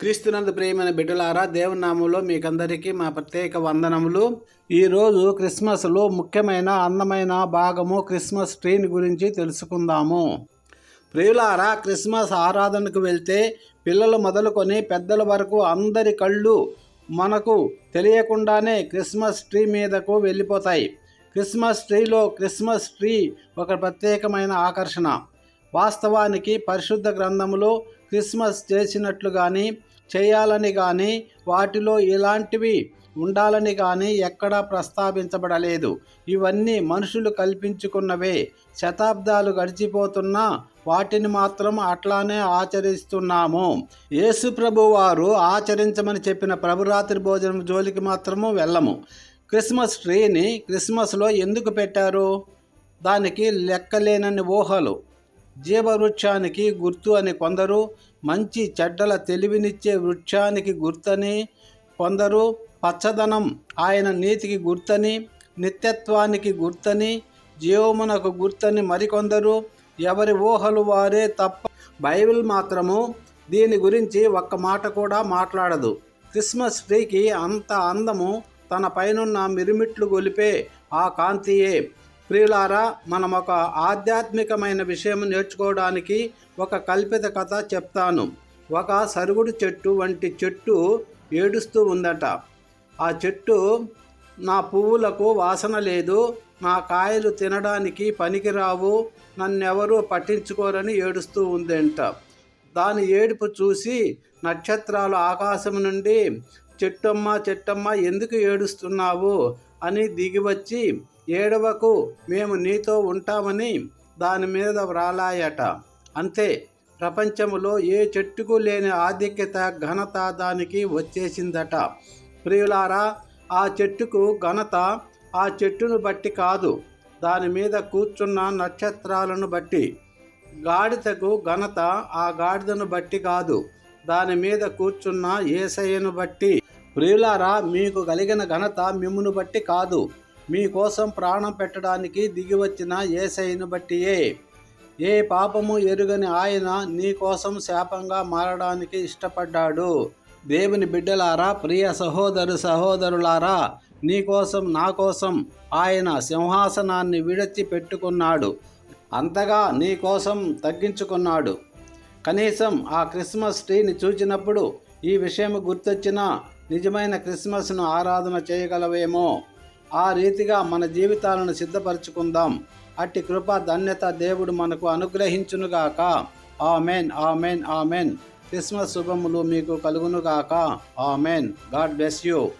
క్రీస్తునందు ప్రియమైన బిడ్డలారా దేవునామంలో మీకందరికీ మా ప్రత్యేక వందనములు. ఈరోజు క్రిస్మస్లో ముఖ్యమైన అందమైన భాగము క్రిస్మస్ ట్రీని గురించి తెలుసుకుందాము. ప్రియులారా క్రిస్మస్ ఆరాధనకు వెళ్తే పిల్లలు మొదలుకొని పెద్దల వరకు అందరి కళ్ళు మనకు తెలియకుండానే క్రిస్మస్ ట్రీ మీదకు వెళ్ళిపోతాయి. క్రిస్మస్ ట్రీలో క్రిస్మస్ ట్రీ ఒక ప్రత్యేకమైన ఆకర్షణ. వాస్తవానికి పరిశుద్ధ గ్రంథములో క్రిస్మస్ చేసినట్లు కానీ చేయాలని కానీ వాటిలో ఇలాంటివి ఉండాలని కానీ ఎక్కడా ప్రస్తావించబడలేదు. ఇవన్నీ మనుషులు కల్పించుకున్నవే. శతాబ్దాలు గడిచిపోతున్నా వాటిని మాత్రం అట్లానే ఆచరిస్తున్నాము. యేసు ప్రభు వారు ఆచరించమని చెప్పిన ప్రభురాత్రి భోజనం జోలికి మాత్రము వెళ్ళము. క్రిస్మస్ ట్రీని క్రిస్మస్లో ఎందుకు పెట్టారు? దానికి లెక్కలేనన్ని ఊహలు. జీవవృక్షానికి గుర్తు అని కొందరు మంచి చెడ్డల తెలివినిచ్చే వృక్షానికి గుర్తని కొందరు పచ్చదనం ఆయన నీతికి గుర్తని నిత్యత్వానికి గుర్తని జీవమునకు గుర్తని మరికొందరు ఎవరి ఊహలు వారే తప్ప బైబిల్ మాత్రము దీని గురించి ఒక్క మాట కూడా మాట్లాడదు. క్రిస్మస్ ట్రీకి అంత అందము తన పైనున్న మిరుమిట్లు గొలిపే ఆ కాంతియే. ప్రియులారా మనం ఒక ఆధ్యాత్మికమైన విషయం నేర్చుకోవడానికి ఒక కల్పిత కథ చెప్తాను. ఒక సరుగుడు చెట్టు వంటి చెట్టు ఏడుస్తూ ఉందట. ఆ చెట్టు నా పువ్వులకు వాసన లేదు నా కాయలు తినడానికి పనికిరావు నన్నెవరూ పట్టించుకోరని ఏడుస్తూ ఉందంట. దాని ఏడుపు చూసి నక్షత్రాలు ఆకాశం నుండి చెట్టమ్మ చెట్టమ్మ ఎందుకు ఏడుస్తున్నావు? అని దిగివచ్చి ఏడవకు మేము నీతో ఉంటామని దాని మీద వ్రాలాయట. అంతే ప్రపంచంలో ఏ చెట్టుకు లేని ఆధిక్యత ఘనత దానికి వచ్చేసిందట. ప్రియులారా ఆ చెట్టుకు ఘనత ఆ చెట్టును బట్టి కాదు. దాని మీద కూర్చున్న నక్షత్రాలను బట్టి. గాడిదకు ఘనత ఆ గాడిదను బట్టి కాదు. దాని మీద కూర్చున్న ఏసయ్యను బట్టి. ప్రియులారా మీకు కలిగిన ఘనత మిమ్మును బట్టి కాదు. మీకోసం ప్రాణం పెట్టడానికి దిగివచ్చిన ఏసైను బట్టియే. ఏ పాపము ఎరుగని ఆయన నీ కోసం శాపంగా మారడానికి ఇష్టపడ్డాడు. దేవుని బిడ్డలారా ప్రియ సహోదరు సహోదరులారా నీ కోసం నా కోసం ఆయన సింహాసనాన్ని విడచి పెట్టుకున్నాడు. అంతగా నీ కోసం తగ్గించుకున్నాడు. కనీసం ఆ క్రిస్మస్ ట్రీని చూచినప్పుడు ఈ విషయం గుర్తొచ్చినా నిజమైన క్రిస్మస్ను ఆరాధన చేయగలవేమో? ఆ రీతిగా మన జీవితాలను సిద్ధపరచుకుందాం. అట్టి కృప ధన్యత దేవుడు మనకు అనుగ్రహించునుగాక. Amen amen amen. క్రిస్మస్ శుభములు మీకు కలుగునుగాక. ఆమెన్. God bless you.